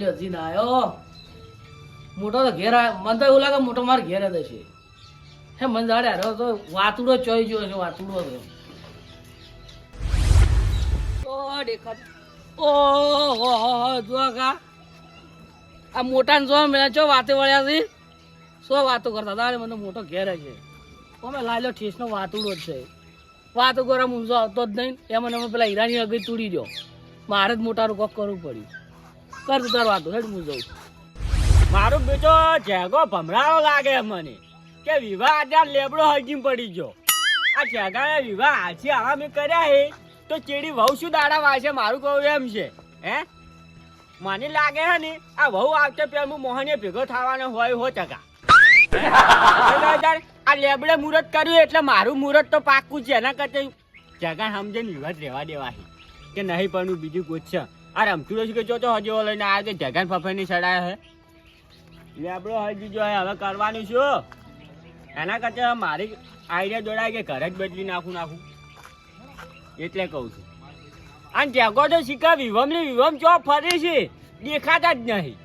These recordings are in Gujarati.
લ્યો હજી ના આવ્યો મોટો તો ઘેર મને તો એવું લાગે મોટો માર ઘેર જ હશે. હે, મને જાડે હારો તો વાતુડો ચોઈ ગયો છે, વાતુડો જો આ મોટા જો મેં ચો વાતે વળ્યા છે? શું વાતો કરતા મને મોટો ઘેર જ છે. અમે લાલ્યો ઠેસનો વાતુડો જ છે. વાતો કરવા મૂંઝો આવતો જ નહીં. એમ મને પેલા હીરાની અગઈ તૂડી ગયો. મારે જ મોટા કોક કરવું પડ્યું. કર તાર હેડ હું જઉં. મારો બેટો જેગો ભમરાળો લાગે મને કે વિવાહ આજે લેબડો હજી પડી ગયો. આ જેગાએ વિવાહ આજે આવા મેં કર્યા હે તો ચેડી વહુ શું દાડા વાસે મારું કહું એમ છે, હે? મને લાગે હે ને, આ વહુ આવતે પેલ હું મોહને ભેગો થવાનો હોય હો ટકા આ લેબડે મુહૂર્ત કર્યું એટલે મારું મુહૂર્ત તો પાક્કું છે. એના કરતા જગા સમજે વિવાદ રહેવા દેવા કે નહીં પણ બીજું કોઈ છે. આ રમતું રહ્યું કે જો તો હજી લઈને આવ્યો કે જગન ફફેની સડાય હે. લેબડો હજી જો હવે કરવાનું શું એના કરતા મારી આઈડિયા જોડાય કે ઘરે જ બદલી નાખું નાખું. એટલે કહું છું. અને ટેગો તો શીખા વિવમની વિવમ ચો ફરે છે, દેખાતા જ નહીં.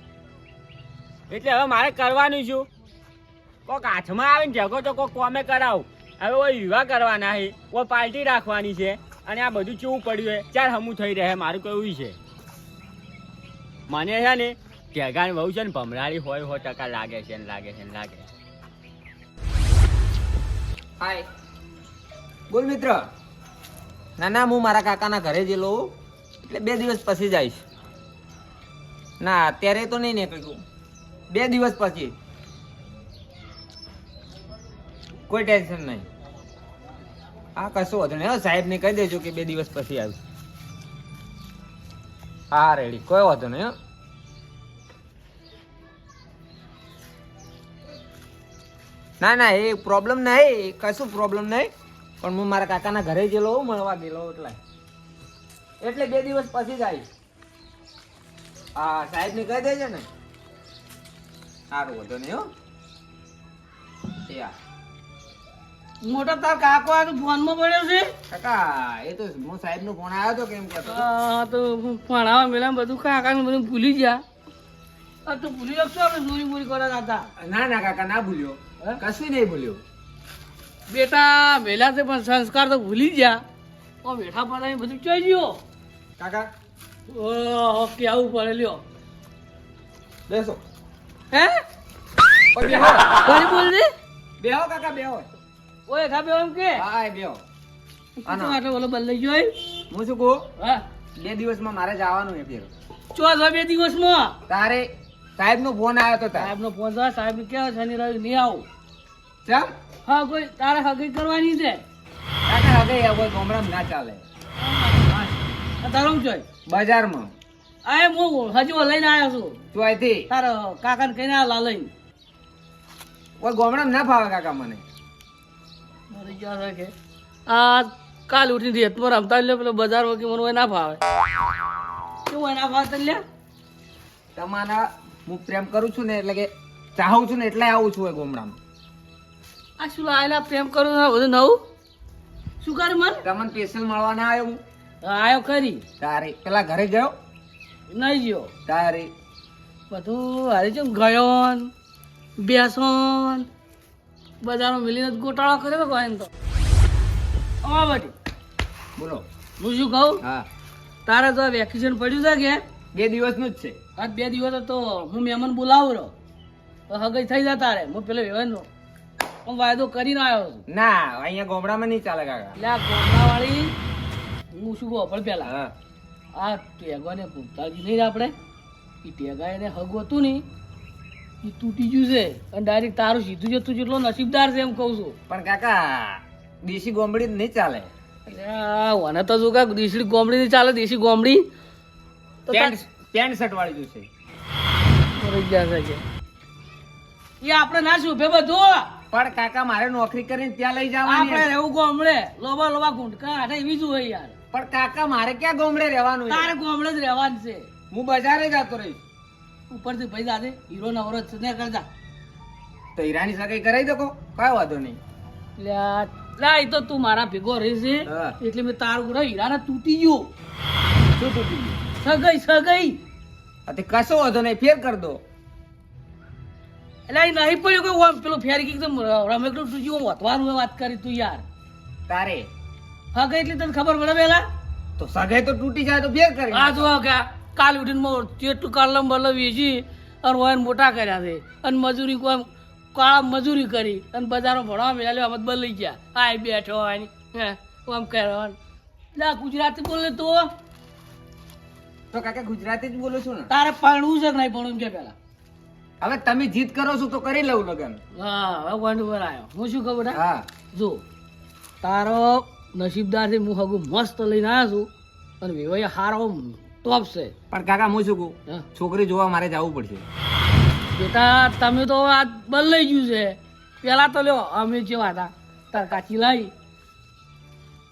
એટલે હવે મારે કરવાનું છું કોક હાથમાં આવે ને ટેગો તો કોક કોમે કરાવું. હવે કોઈ વિવાહ કરવાના છે કોઈ પાર્ટી રાખવાની છે, અને આ બધું ચેવું પડ્યું છે? ચાર હમું થઈ રહે, મારું કહેવું છે. મને છે ને ટેગાન બહુ છે ને ભમરાળી હોય સો ટકા લાગે છે ને લાગે છે ને લાગે હાય. બોલ મિત્ર. ના ના, હું મારા કાકાના ઘરે જેલો એટલે બે દિવસ પછી જઈશ. ના, અત્યારે તો નહીં નીકળ્યું બે દિવસ પછી. કોઈ ટેન્શન નહીં. હા, કશું વાંધો નહીં. સાહેબને કહી દેજો કે બે દિવસ પછી આવીશ. હા, રેડી. કોઈ વાંધો નહીં ના ના એ પ્રોબ્લેમ નહીં કશું પ્રોબ્લેમ નહીં. પણ હું મારા કાકાના ઘરે ગયેલો હોઉં મળવા ગયેલો એટલે. એટલે બે દિવસ પછી જ આવીશ હા સાહેબને કહી દેજો ને. સારું વધો નહીં હો. મોટો તાર કાકો આ તો ફોનમાં પડ્યો છે. કાકા એ તો હું સાહેબનો ફોન આવ્યો હતો કેમ કહેતો હતો. આ તો ભણાવવા મેલા બધું કાકાને બધું ભૂલી ગયા. આ તો ભૂલી શકશો આપણે ચોરી બોરી કરવા હતા ના ના કાકા ના ભૂલ્યો. હે? કશું નહીં ભૂલ્યું બેટા વેલા તે પણ સંસ્કાર તો ભૂલી ગયા. ઓ બેઠા પડાવી બધું ચોઈ ગયો. કાકા. ઓહો કેવું પડે લ્યો. બેસો. હે? કોની બોલ દે. બેહો કાકા બેહો. ઓય ખા બેહો એમ કે? હા એ બેહો. આનો. આટલો બોલો બદલાઈ ગયો એ? હું શું કહું? હા? બે દિવસમાં મારે જવાનું છે ચો ચોથા બે દિવસમાં? તારે સાહેબનો ફોન આવ્યો તો સાહેબનો સાહેબ નો ફોન સાહેબ કેવા શનિ રવિ નહીં આવું. ચમ? હા કોઈ તારે હગી કરવાની છે? તારે હગી આ કોઈ ગામડામાં ના ચાલે. તારું ચોય બજારમાં. આ હું હજુ લઈને આવ્યો છું. અહીંથી તારો કાકાને કહીને આ લઈને. કોઈ ગામડામાં ના ફાવે કાકા મને. મરી ગયા છે કે. આ કાલ ઉઠીને રેતમાં રમતા લે પેલો બજાર વગી મને ના ફાવે. કેવું હોય ના ફાવે લે તમારા હું પ્રેમ કરું છું ને એટલે કે ચાહું છું ને એટલે આવું છું એ ગામડામાં. આ શું આયલા પ્રેમ કરો બધું નવું? શું કરે મન? તમને સ્પેશિયલ મળવા ના આવ્યો હું. આવ્યો ખરી? તારે પેલા ઘરે ગયો? નહીં ગયો. તારે. બધું હારે છે ગયો ન, બેસો ન, બજારમાં મિલીને જ ગોટાળો કર્યો તો કોઈ તો. આ બધી બોલો. હું શું કહું? હા. તારે તો વેકેશન પડ્યું છે કે? બે દિવસનું જ છે. આ બે દિવસ તો હું મહેમાન બોલાવું રહ્યો. તો હગઈ થઈ જતા તારે. હું પેલો વ્યવહારનો. હું વાયદો કરીને આવ્યો છું. ના અહીંયા ગોમડામાં નહીં ચાલે કાકા. એટલે આ કોમલાવાળી હું શું કહું પણ પેલા. હા. આ ટેગાને પૂછતાજી નહીં આપણે. એ ટેગા એને હગ હતું નહીં. એ તૂટી ગયું છે. અને ડાયરેક્ટ તારું સીધું જતું જેટલો નસીબદાર છે એમ કહું છું. પણ કાકા દેશી ગોમડી નહીં ચાલે. મને તો જો કાંઈક દેશી ગોમડી નહીં ચાલે દેશી ગોમડી. પેન્ટ પેન્ટ શર્ટ વાળી જોશે એ આપણે ના શુભે બધું. પણ કાકા મારે નોકરી કરીને ત્યાં લઈ જવાની આપણે રહેવું ગોમડે. લોબા લોબા ગુંટકા હાથે એવી જ હોય યાર. પણ કાકા મારે ક્યાં ગોમડે રહેવાનું તારે ગોમડે જ રહેવાનું છે. હું બજારે જતો રહીશ. ઉપરથી ભાઈ દાદે હીરો નવરો છે. ને કરતા તો હીરાની સગાઈ કરાવી દો કઈ વાંધો નહીં. લ્યા લા એ તો તું મારા ભેગો રહેશે છે એટલે મેં તારું ગુરા હીરાને તૂટી ગયો. શું તૂટી ગયું? સગાઈ સગાઈ. કશો વાંધો નહીં. ફેર કર દો. એટલે એ નહીં પડ્યું કે ઓમ પેલું ફેરી રમે રમેકડું તું જીવો વધવાનું વાત કરી તું યાર. તારે? હા કે એટલી તને ખબર પડે પેલા? તો સગાઈ તો તૂટી જાય તો ફેર કરી હા જો કે કાલ ઉઠીને મો ચેટલું કાલમ બલ્લ વેચી અને વાયન મોટા કર્યા છે. અને મજૂરી કોઈ કાળા મજૂરી કરી અને બજારો ભણવા મેળવ્યો આમ બદલી ગયા. આ બેઠો હોય ને હે આમ કરવાનું ના ગુજરાતી બોલે તો? તો કાકા ગુજરાતી જ બોલું છું ને. તારે પરણવું છે કે નહીં ભણવું કે પેલા? હવે તમે જીત કરો છો તો કરી લઉં લગન. હા હવે ઉપર આવ્યો હું શું ખબર હા. જો તારો નસીબદારથી હું હગું મસ્ત લઈને આવ્યો છું અને વિવાહ હારો ટોપ છે પણ કાકા હું શું કહું? છોકરી જોવા મારે જવું પડશે. બેટા તમે તો આ બદલાઈ ગયું છે. પેલા તો લ્યો અમે જેવા હતા? તાર કાચી લાવી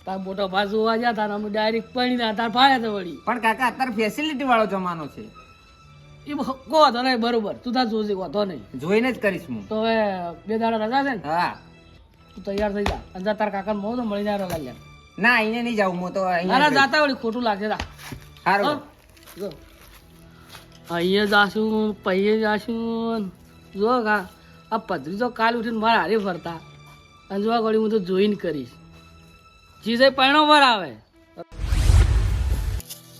તાર મોટો ભાઈ જોવા ગયા હતા અમે ડાયરેક્ટ પડી ના તાર ભાઈ હતા વળી. પણ કાકા અત્યારે ફેસિલિટી વાળો જમાનો છે. એ તો નહીં બરોબર. તું તાર જોજે વાંધો નહીં. જોઈને જ કરીશ હું. તો હવે બે દાડા રજા છે ને? હા. તું તૈયાર થઈ જા. અને જા તાર કાકા મો તો મળી જાય રજા લે. ના અહીંયા નહીં જાઉં હું તો ના જાતા વળી ખોટું લાગે તા. સારું જો. અહીંયા જાશું પૈયે જાશું. જો કા આ પધરી તો કાલ ઉઠીને મારા હારે ફરતા. અને જોવા ગળી હું તો જોઈન કરીશ. જીજે પરણો વાર આવે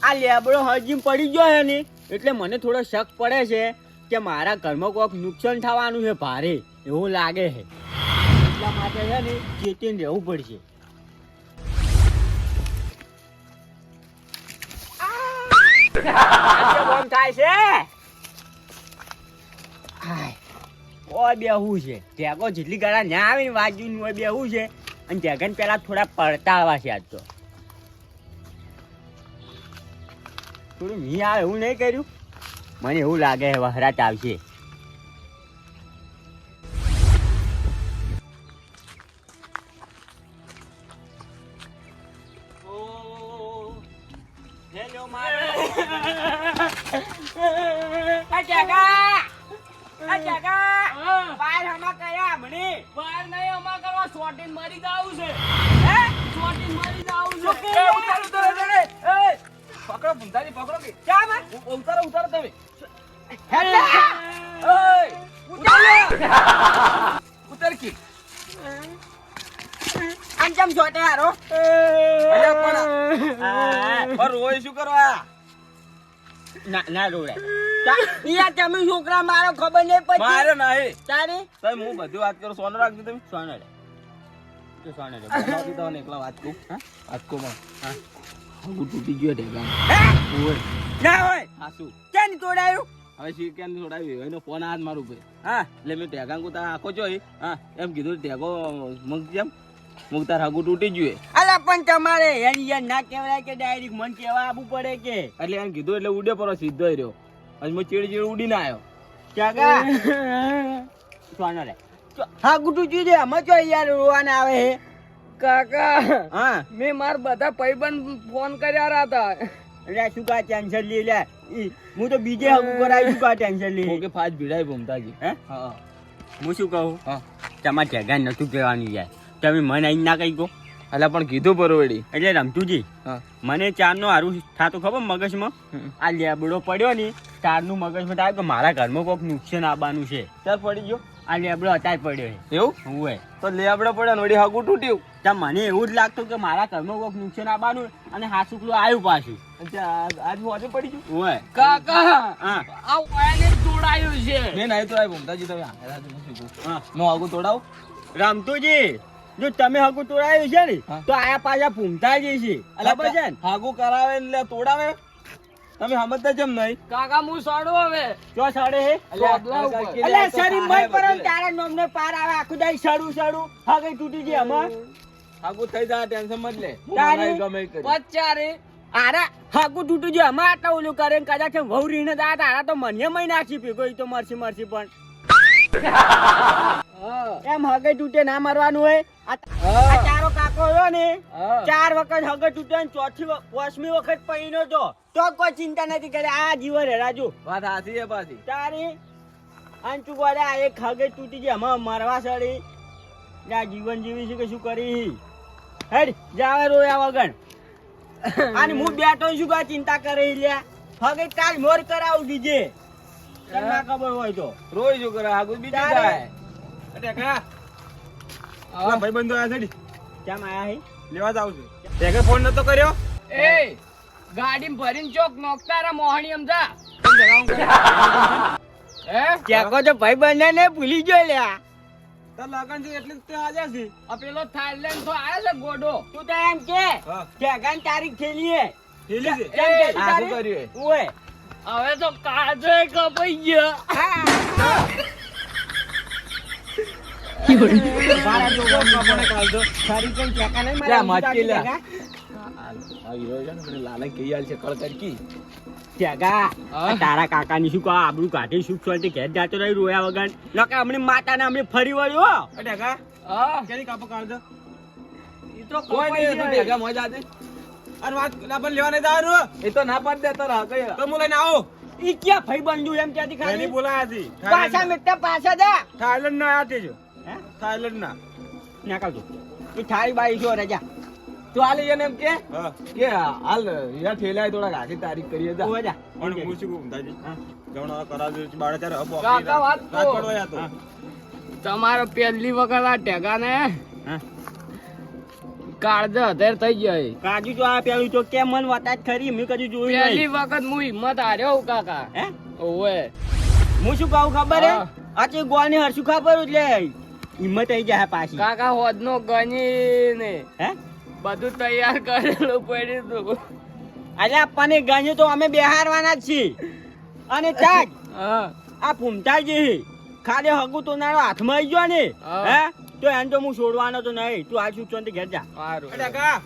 આ લેબડો હજી પડી ગયો હે ને? એટલે મને થોડો શક પડે છે કે મારા ઘરમાં કોઈક નુકસાન થવાનું છે ભારે, એવું લાગે છે. એટલા માટે છે ને ચેતીને રહેવું પડશે. થાય છે. ઓય બેહું છે. ટેગો જેટલી ગાળા ના આવે ને વાજુ ઓય બેહું છે. અને ટેગન પેલા થોડા પડતા આવા છે આજ તો. થોડું મી આવે એવું નહીં કર્યું. મને એવું લાગે વહરાટ આવશે. બહાર નહીં અમાર કરવા શોર્ટીન મરી જાવું છે. હે? શોર્ટીન મરી જાવું છે. પકડો ભૂંધાજી પકડો કે ઉ- ઉતારો ઉતારો તમે. ઉતર. કી. રોય શું કરવા? ના ના રોડે તમે છોકરા મારો ખબર નહીં પડી. મારે નહીં. તારી? સાહેબ હું બધું વાત કરું? સોનું રાખજો તમે? સોનડે તો સોનડે બનાવતી તમને એકલા વાત કહું. હા? વાત કહું હા. હગું તૂટી ગયો ઢેગા. ના હોય. હા શું? કેમ તોડાયું હવે છોડાવી એનો ફોન આજ મારું ભાઈ હા. એટલે મેં ટેગા કુતા આખો જોઈ હા એમ કીધું ટેગો મગ જેમ મુક્તાર તાર હગું તૂટી ગયું અલા પણ તમારે એની યાર ના કહેવાય કે ડાયરેક્ટ મન કહેવા આવવું પડે કે? એટલે એમ કીધું એટલે ઉડ્યો પર સીધો રહ્યો. પછી મેં ચીડ ચીડ ઉડીને આવ્યો કાકા સોનડે હા ગુટુ જી દે અમે ચો યાર રોવાના આવે હે? કાકા હા. મેં માર બધા ભાઈબંધ ફોન કર્યા હતા. એટલે શું કા ટેન્શન લે? લે હું તો બીજે હગું કરાવી શું કા ટેન્શન લે? ઓકે ફાજ ભીડાઈ ભૂમતાજી હે? હા હું. શું કહું? હા. તમારે જગા નતું કહેવાનું યાર. તમે મને અહીં ના કહી કહો. એટલે પણ કીધું બરોડી એટલે રમતુજી મને મને ચારનો હારું થાતું ખબર મગજમાં? હમ. આ લેબડો પડ્યો ને ચારનું મગજમાં થાય કે મારા ઘરમાં કોઈક નુકસાન આવવાનું છે. ચાલ પડી ગયો. આ લેબડો અત્યારે પડ્યો છે. એવું? હુંય. તો લેબડો પડ્યો વળી હગું તૂટ્યું. ત્યાં મને એવું જ લાગતું કે મારા ઘરમાં કોઈક નુકસાન આવવાનું અને હાસુકલું આવ્યું પાછું. આજ હોજે પડી ગયું? હુંય. કાકા આ વાયને જોડાયું છે. મેં નહીં તો ભૂમતાજી તમે આગળ હાથ મૂકી દો. હા. હું આગું તોડાવ? રમતુજી જો તમે હગું તોડાયું છે ને તો આયા પાછા ભૂમતા જ છે ખબર છે હાગું કરાવે એટલે તોડાવે. તમે સમજતા જેમ નહીં. કાકા હું સાડો હવે. જો સાડે હે. એટલે ઉપર. અલ્યા મય પર તારા નોમને પાર આવે આખું દાઈ સાડું સાડું. હા કઈ તૂટી ગઈ અમાર હાગું થઈ જા ટેન્શન મત લે. તારે? ગમે કરી. પચારે આરા હાકું તૂટી ગયું અમાર આટલા ઓલું કરે ને કદાચ એમ વહુ રીને દા તારા તો મને મય નાખી ભેગો ઈ તો મરસી મરસી પણ. હા. એમ હગે તૂટે ના મારવાનું હોય. આ આ ચારો કાકો રહ્યો ને ચાર વખત હગે તૂટે ચોથી પાંચમી વખત પૈનો તો તો કોઈ ચિંતા નથી કરે. આ જીવન હે રાજુ. વાત હાચી છે પાછી. તારી આંચુ ગોળે આ એક હગે તૂટી ગઈ. અમાર મરવા સડી. આ જીવન જીવી છે કે શું કરી? હેડ જાવે રોયા વગર. અને હું બેઠો છું કે ચિંતા કરી લે. ફગે કાલ મોર કરાવું દીજે તને ના ખબર હોય તો. રોઈ જો કરે આગળ બીજું. થાય ટેકા. કા ભાઈ બંધો આવ્યા છે કેમ આયા હે? લેવા જાવ છું. ટેકા ફોન નતો કર્યો? એ ગાડી ભરીને ચોક નોકતારા મોહણી સમજા હે? ચેકો તો ભાઈ બંને ને ભૂલી ગયો લ્યા. તાર લગન છે એટલે તે આજે છે. આ પેલો થાઈલેન્ડ તો આયો છે ગોડો. તું તો એમ કે હા. જગાન તારીખ થયેલી હે. હેલી છે? કેમ કે શું કર્યું ઓય. હવે તો કાજો કપાઈ ગયા. મારા કપડે કાઢજો. તારીખ કઈ ચેકા નહીં મારા જા, લે. ચેકા. આ હીરો છે ને મને લાલા કહી આલ છે કળ કરકી. ચેકા હા? આ તારા કાકાની શું કહો? આબરૂ કાઢી સુખ શાંતિ ઘેર જાતો રહી રોયા વગર. નકા હમણાં માતાને હમણાં ફરી વળ્યો ટેકા હા? કેની કાપો કાઢજો ઈ તો કોઈ નહીં તું ગયા ભેગા મજા અરે વાત લાપન લેવા નહીં જવાનું. એ તો ના પાડ દે તારા કઈ. તો હું લઈને આવો. ઈ ક્યાં ભાઈ બંધુ એમ ક્યાંથી ખાલી? બોલાયા હતી. પાછા જા. થાઈલેન્ડ ના છે હે? થાઈલેન્ડ ના કાઢો. ઈ બાઈ જો રજા તું હાલ એને એમ કે કે હાલ યા ઠેલાય થોડા આખી તારીખ કરીએ જા. ઓવે પણ હું શું કહું દાદી? હા. જમણા બાળા ત્યારે હબ કાકા વાત પડવા યા તો. તમારો પહેલી વખત આ ટેગાને ને કાળજો થઈ જાય કાજુ તો આ પેલું તો કેમ મન વાતા ખરી મેં કદી જોયું પહેલી વખત હું હિંમત હાર્યો કાકા. હે? ઓવે. હું શું કહું ખબર હે? આજે ગોળ ગોળની હરશું ખબર એટલે હિંમત આવી જાય પાછી. કાકા હોદ નો ગણી ને હે? બધું તૈયાર કરેલું પડ્યું તું. અરે આપણને ગણ્યું તો અમે બેહારવાના જ છીએ. અને ચાક આ ફૂમતાજી ખાલી હગું તો નારો હાથમાં આવી ગયો ને. હે. તો એને તો હું છોડવાનો તો નહીં. તું આ શું ને ઘેર જા. સારું. ટેકા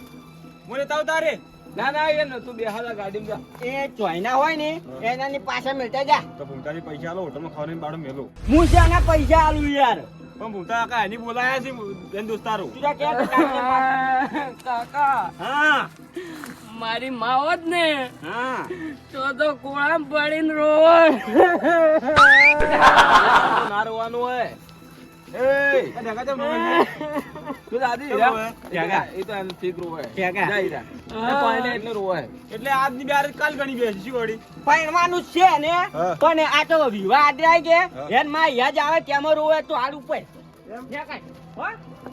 મને તાવ તારે ના ના એ તું બેહાલા ગાડીમાં જા. એ ચોઈના હોય ને એનાની પાછા મેટા જા. તો ફૂમતાજી પૈસા આલો હોટલમાં ખાવાની બાળો મેલો. હું છે આના પૈસા આલું યાર. પણ ભૂમતા કાકા એની બોલાયા છે બેન દોસ્તારો તું જા ક્યાં તો કાઢને પાછા. કાકા. હા. મારી માવત ને. હા. તો તો કોળામ પડીને રોય ના રોવાનું હોય. એ રોવે? તું દાદી જા. એ તો એમ ઠીક રોવે. જા જા. એટલે રોવે. એટલે આજની બે કાલ ગણી બેસી શું વળી. પરણવાનું છે ને. પણ આ તો વિવાહ આદરાય કે હા. એનમાં યાદ આવે તેમાં રોવે તો હાલ ઉપર.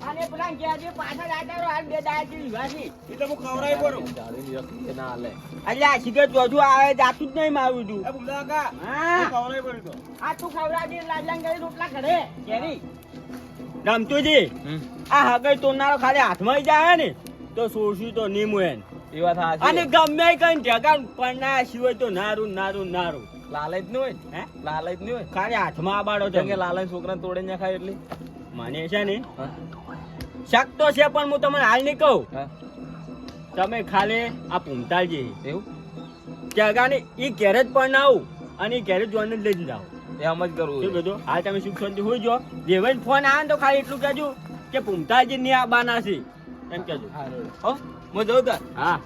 અને પેલા કે આજે પાછળ આટારો હાલ બે દાડા વિવાહ એ તો હું ખવડાવી પડું. જાળીની રખી કે ના હાલે. એટલે આ સિગરેટ જોજુ આવે જાતું જ નહીં મારું તું. હા. હું ખવડાવી પડું આ તું ખવડાવજે લાજલાંગ કરી રોટલા ઘરે કેરી રમતુજી આ હગઈ તોડનારો ખાલી હાથમાં જાય ને તો સોશું તો નીમુ એને. એ વાત સાચી. અને ગમે કઈ જગા પણ ના સિવાય તો નારું નારું નારું. લાલચનું હોય? હે? લાલચનું હોય? ખાલી હાથમાં આબાડો છે કે લાલચ છોકરા તોડે ને ખાય એટલે? મને છે ને શક તો છે પણ હું તમને હાલ નહીં કહું. તમે ખાલી આ પૂમતાલજી એવું? જગાને એ ઘેર જ પણ આવું અને એ ઘેર જ જોઈને જ લઈ જાઓ. એ આમ જ કરવું શું છે. કીધું? હા તમે સુખ શાંતિ હોય જો. દેવાઈ ફોન આવે તો ખાલી એટલું કહેજો કે પૂમતાલજી ની આ બાના છે. એમ કહેજો. હો હું જઉં તાર હા.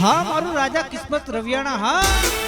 હા મારું રાજા કિસ્મત રવિયાણા હા.